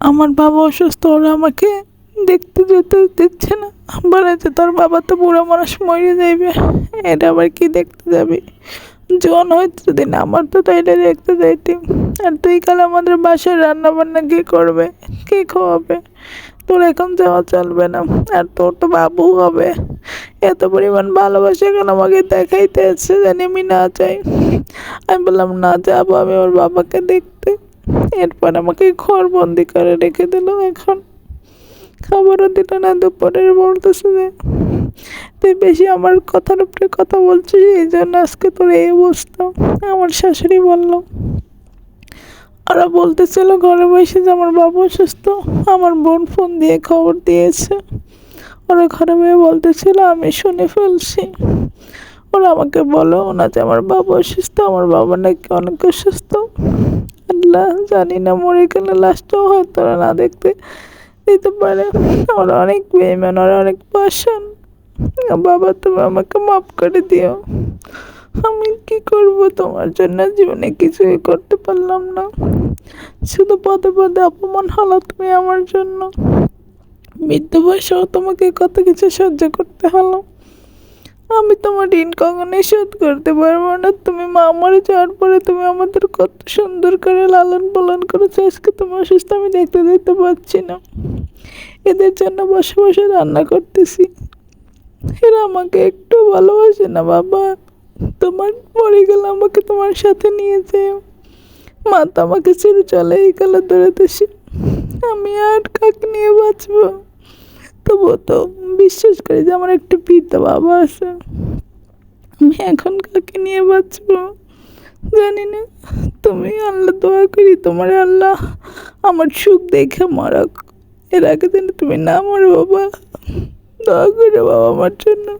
আমার বাবা অসুস্থ, ওরা আমাকে দেখতে যেতে দিচ্ছে না। বলেছে তোর বাবা তো বুড়ো মানুষ, মরে যাইবে। এটা আবার কি দেখতে যাবি? জন হয়তো যদি না আমার তো তাইলে দেখতে যাইতি আর তুই কাল আমাদের বাসায় রান্না বান্না কে করবে? কে খাওয়াবে? তোর এখন যাওয়া চলবে না। আর তোর তো বাবু হবে। এত পরিমাণ ভালোবাসা এখন আমাকে দেখাইতে আছে জানি আমি না চাই। আমি বললাম, না যাব আমি ওর বাবাকে দেখতে। এরপর আমাকে ঘর বন্দি করে রেখে দিল এখন। খাবারও দিল না, দুপুরের বলতেছে যে তুই বেশি আমার কথার উপরে কথা বলছিস, এই জন্য আজকে তোর এই অবস্থা, আমার শাশুড়ি বলল। ওরা বলতেছিল ঘরে বসে যে আমার বাবা অসুস্থ, আমার বোন ফোন দিয়ে খবর দিয়েছে। ওরা ঘরে বয়ে বলতেছিল, আমি শুনে ফেলছি। ওরা আমাকে বলো না যে আমার বাবা অসুস্থ, আমার বাবা নাকি অনেক অসুস্থ। আল্লাহ জানি না, মরে গেলে লাশটাও হয়তো ওরা না দেখতে দিতে পারে। ওরা অনেক বেইমান, ওরা অনেক পাশান বাবা, তুমি আমাকে মাফ করে দিও। আমি কি করব? তোমার জন্য জীবনে কিছুই করতে পারলাম না। শুধু পদে পদে অপমান হলো তুমি আমার জন্য। বৃদ্ধ বয়সেও তোমাকে কত কিছু সহ্য করতে হলো। আমি তোমার ঋণ কখনোই শোধ করতে পারব না। তুমি মা মরে যাওয়ার পরে তুমি আমাদের কত সুন্দর করে লালন পালন করেছ। আজকে তোমার অসুস্থ, আমি দেখতে দেখতে পাচ্ছি না। এদের জন্য বসে বসে রান্না করতেছি। এরা আমাকে একটু ভালোবাসে না বাবা। তোমার মরে গেলে আমাকে তোমার সাথে নিয়ে যেও। মা তো আমাকে ছেড়ে চলে এই কালে ধরে দেশে। আমি আর কাকে নিয়ে বাঁচবো? তবুও তো, বিশ্বাস করি যে আমার একটা পিতা বাবা আছে। আমি এখন কাকে নিয়ে বাঁচব? জানি না। তুমি আল্লাহ দোয়া করি, তোমার আল্লাহ আমার সুখ দেখে মারাক। এর আগে দিন তুমি না মরো বাবা। দোয়া করে বাবা আমার জন্য।